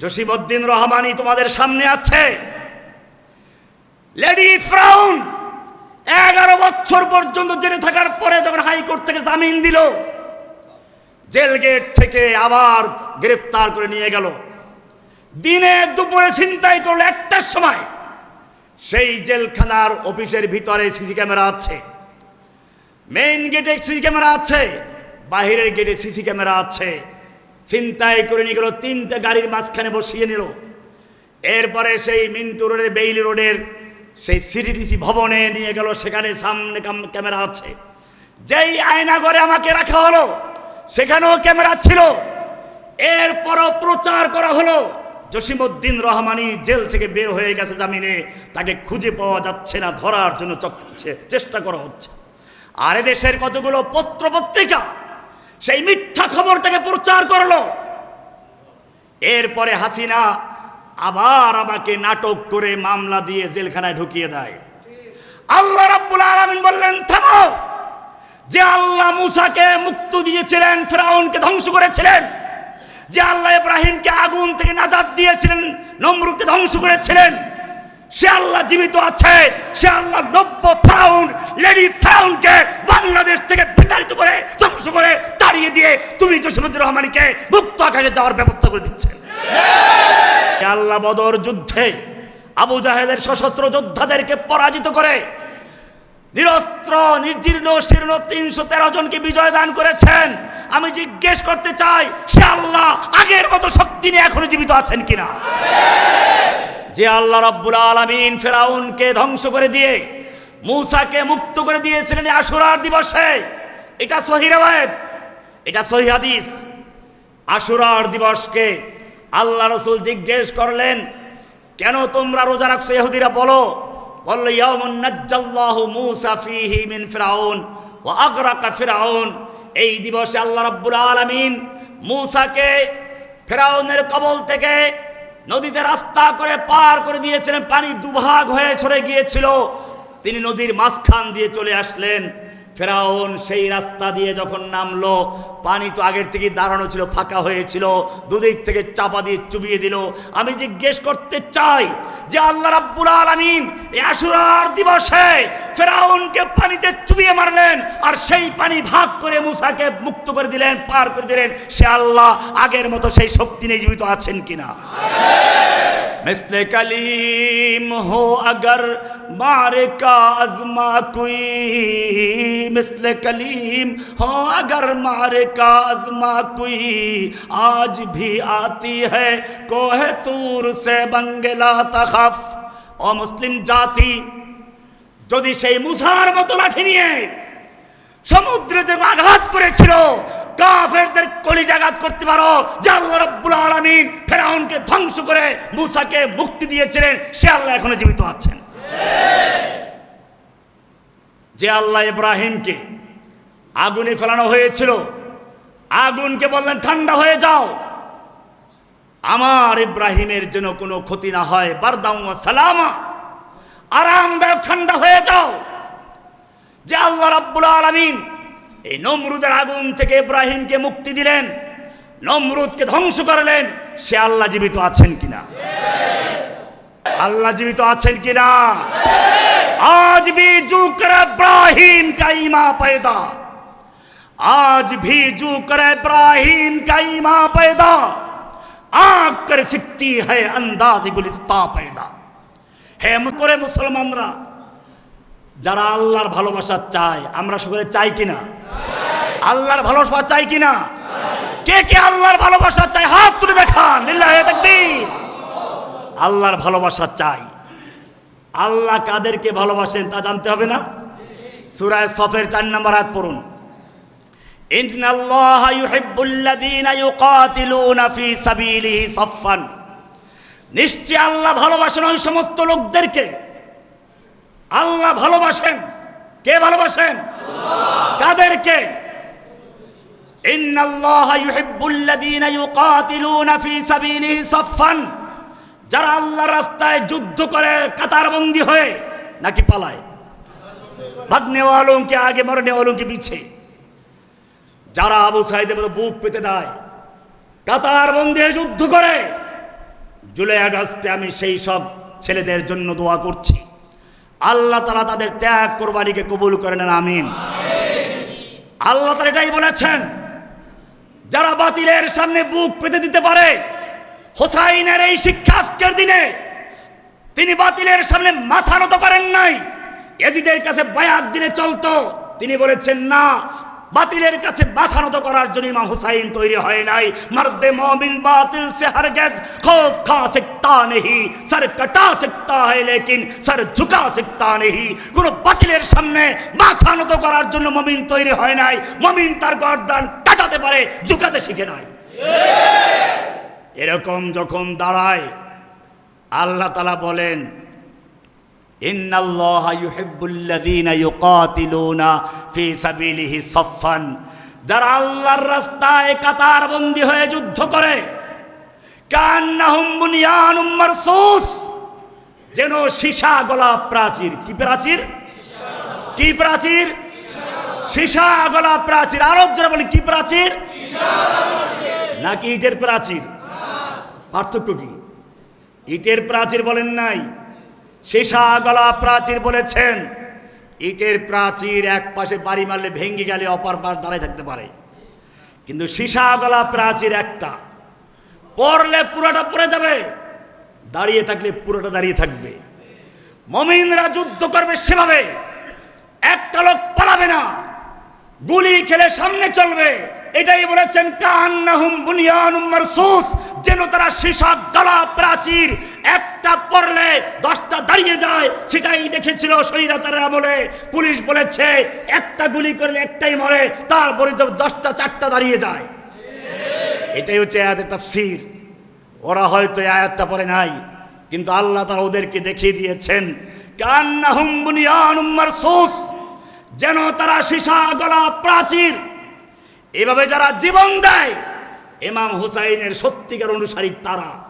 জসিমউদ্দিন রহমানি তোমাদের সামনে আছে। লেডি ফ্রাউন এগারো বছর পর্যন্ত জেলে থাকার পরে যখন হাইকোর্ট থেকে জামিন দিল, জেল গেট থেকে আবার গ্রেপ্তার করে নিয়ে গেল। দিনে দুপুরে ছিনতাই করল একটার সময়। সেই জেলখানার অফিসের ভিতরে সিসি ক্যামেরা আছে। মেইন গেটে সিসি ক্যামেরা আছে, বাহিরের গেটে সিসি ক্যামেরা আছে। ছিনতাই করে নিয়ে গেল, তিনটে গাড়ির মাঝখানে বসিয়ে নিল। এরপরে সেই মিন্টু রোডের, বেইলি রোডের, সেই সিটিডিসি ভবনে নিয়ে গেল, সেখানে সামনে ক্যামেরা আছে। যেই আয়না ঘরে আমাকে রাখা হলো, সেখানেও ক্যামেরা ছিল। এরপরও প্রচার করা হলো, জসিমউদ্দিন রহমানি জেল থেকে বের হয়ে গেছে জামিনে, তাকে খুঁজে পাওয়া যাচ্ছে না, ধরার জন্য চেষ্টা করা হচ্ছে। আর দেশের কতগুলো পত্র পত্রিকা সেই মিথ্যা খবরটাকে প্রচার করল। এরপরে হাসিনা আবার আমাকে নাটক করে মামলা দিয়ে জেলখানায় ঢুকিয়ে দেয়। আল্লাহ রাব্বুল আলামিন বললেন, থামো! যে আল্লাহ মুসাকে মুক্ত দিয়েছিলেন, ফেরাউনকে ধ্বংস করেছিলেন, যে আল্লাহ ইব্রাহিমকে আগুন থেকে নাজাত দিয়েছিলেন, নমরুদকে ধ্বংস করেছিলেন, সে আল্লাহ জীবিত আছে, সে আল্লাহ নব্য ফ্রাউন, লেডি ফ্রাউনকে বাংলাদেশ থেকে বিতাড়িত করে ধ্বংস করে তাড়িয়ে দিয়ে তুমি জসিমুদ্দিন রহমানিকে মুক্ত আকাশে যাওয়ার ব্যবস্থা করে দিচ্ছেন। আল্লাহ বদর যুদ্ধে আবু জাহেদের সশস্ত্র যোদ্ধাদেরকে পরাজিত করে নিরস্ত্র, নির্জীর্ণ, শীর্ণ তিনশো তেরো জনকে বিজয় দান করেছেন। আমি জিজ্ঞেস করতে চাই, সে আল্লাহ আগের মতো শক্তি নিয়ে এখনও জীবিত আছেন কিনা? যে আল্লাহ রব্বুল আলমিন ফেরাউনকে ধ্বংস করে দিয়ে, মূসাকে মুক্ত করে দিয়েছিলেন এই আশুরার দিবসে। এটা সহি রেওয়ায়েত, এটা সহি হাদিস। আশুরার দিবসকে আল্লাহ রসুল জিজ্ঞেস করলেন, কেন তোমরা রোজা রাখছো ইহুদিরা বলো? বলল, ইয়াউমুন নাজ্জাল্লাহু মূসা ফীহি মিন ফিরাউন ওয়া এই দিবসে আল্লাহ রাব্বুল আলামিন মূসাকে ফেরাউনের কবল থেকে নদীতে রাস্তা করে পার করে দিয়েছিলেন। পানি দুভাগ হয়ে ছড়ে গিয়েছিল। তিনি নদীর মাঝখান দিয়ে চলে আসলেন। ফেরাউন সেই রাস্তা দিয়ে যখন নামলো, পানি তো আগের থেকে দাঁড়ানো ছিল, ফাঁকা হয়েছিল, দুদিক থেকে চাপা দিয়ে চুবিয়ে দিল। আমি জিজ্ঞেস করতে চাই যে আল্লাহ রাব্বুল আলামিন এই আশুরার দিবসে ফেরাউনকে পানিতে চুবিয়ে মারলেন আর সেই পানি ভাগ করে মুসাকে মুক্ত করে দিলেন, পার করে দিলেন। সে আল্লাহ আগের মতো সেই শক্তি নিয়ে জীবিত আছেন কিনা? مثل کلیم ہو اگر مارے کا عزما کوئی مثل کلیم ہو اگر مارے کا عزما کوئی آج بھی آتی ہے کوہ تور سے بنگلا تخف ও মুসলিম জাতি যদি সেই মুসার মতো লাঠি নিয়ে সমুদ্রে যে আঘাত করেছিল কাফেরদের কলিজাঘাত করতে পারো। যে আল্লাহ রাব্বুল আলামিন ফেরাউনকে ধ্বংস করে মুসাকে মুক্তি দিয়েছিলেন, সে আল্লাহ এখনও জীবিত আছেন। যে আল্লাহ ইব্রাহিমকে আগুনে ফেলানো হয়েছিল, আগুনকে বললেন, ঠান্ডা হয়ে যাও। আমার ইব্রাহিমের যেন কোনো ক্ষতি না হয় বারদাউ সালামা। আরামদায়ক ঠান্ডা হয়ে যাও। যে আল্লাহ রাব্বুল আলামিন এই নমরুদের আগুন থেকে ইব্রাহিমকে মুক্তি দিলেন। নমরুদকে ধ্বংস করলেন। সে আল্লাহ জীবিত আছেন কিনা? আল্লাহ জীবিত আছেন কিনা? আজ বি জুকর ইব্রাহিম কাইমা পয়দা। আজ ভি জুকর ইব্রাহিম কাইমা পয়দা। আগ কর সিকতি হ্যাঁ আন্দাজ গুলিস্তা পয়দা। হে করে মুসলমানরা যারা আল্লাহর ভালোবাসা চায়, আমরা সকলে চাই কিনা? আল্লাহর ভালোবাসা চাই কিনা? কে কে আল্লাহর ভালোবাসা চায়? হাত তুলে দেখান আল্লাহর ভালোবাসা চাই। আল্লাহ কাদেরকে ভালোবাসেন তা জানতে হবে না? সুরায় সফের চার নম্বর আয়াত পড়ুন। নিশ্চয় আল্লাহ ভালোবাসেন ওই সমস্ত লোকদেরকে। আল্লাহ ভালোবাসেন। কে ভালোবাসেন? কাদেরকে? যারা আল্লাহ রাস্তায় যুদ্ধ করে কাতারবন্দি হয়ে নাকি পালায়। ভাগনে ওয়ালোং আগে মরনে ওয়ালোং পিছে। যারা আবু সাইদের মতো বুক পেতে দেয় কাতার বন্ধে যুদ্ধ করে, জুলাই আগস্টে আমি সেই সব ছেলেদের জন্য দোয়া করছি। আল্লাহ তালা তাদের ত্যাগ কোরবানিকে কবুল করে নেন, আমিন। আল্লাহ তালা এটাই বলেছেন, যারা বাতিলের সামনে বুক পেতে দিতে পারে, হোসাইনের এই শিক্ষা আজকের দিনে তিনি বাতিলের সামনে মাথা নত করেন নাই। এজিদের কাছে বায়াত দিনে চলতো। তিনি বলেছেন, না বাতিলের কাছে মাথা নত করার জন্য ইমাম হুসাইন তৈরি হয় নাই। মারদে মমিন বাতিল সে হার গ্যাস, খোফ খা সিকতা নেহি, সার কটা সিকতা হয় লেকিন, সার ঝুকা সিকতা নেহি। কোন বাতিলের সামনে মাথা নত করার জন্য মমিন তৈরি হয় নাই। মমিন তার গর্দান কাটাতে পারে, ঝুকাতে শিখে নাই। এরকম যখন দাঁড়ায়, আল্লাহ তালা বলেন ইন্নাল্লাহ ইউহিব্বুল্লাযীনা ইউকাতিলুনা ফি সাবিলিহি সাফফান। যারা আল্লাহর রাস্তায় কাতার বন্দী হয়ে যুদ্ধ করে, কান্নাহুম বুনিয়ানুম মারসুস। যেন সীসা গলা প্রাচীর, কি প্রাচীর? কি প্রাচীর? সীসা গলা প্রাচীর। আরও যারা বলে, কি প্রাচীর? নাকি ইটের প্রাচীর? পার্থক্য কি? ইটের প্রাচীর বলেন নাই। সীসা গলা প্রাচীর বলেছেন, ইটের প্রাচীর এক পাশে বাড়ি মারলে ভেঙে গেলে অপর পাশ দাঁড়ায় থাকতে পারে। কিন্তু সীসা গলা প্রাচীর একটা, পড়লে পুরোটা পড়ে যাবে, দাঁড়িয়ে থাকলে পুরোটা দাঁড়িয়ে থাকবে। মমিনরা যুদ্ধ করবে সেভাবে, একটা লোক পালাবে না, গুলি খেলে সামনে চলবে এটাই বলেছেন কান্নাহুম বুনিয়ানুম মারসুস। যেন তারা সীসা গলা প্রাচীর একটা পড়লে দশটা দাঁড়িয়ে যায়, সেটাই দেখেছিল স্বৈরাচারের আমলে। পুলিশ বলেছে, একটা গুলি করলে একটাই মরে, তারপরে তো দশটা, চারটা দাঁড়িয়ে যায়। এটাই হচ্ছে আয়াতের তাফসীর। ওরা হয়তো আয়াতটা পড়ে নাই, কিন্তু আল্লাহ তারা ওদেরকে দেখিয়ে দিয়েছেন কান্নাহুম বুনিয়ানুম মারসুস। যেন তারা সীসা গলা প্রাচীর এভাবে যারা জীবন দেয় এমাম হুসাইনের সত্যিকার অনুসারী তারা।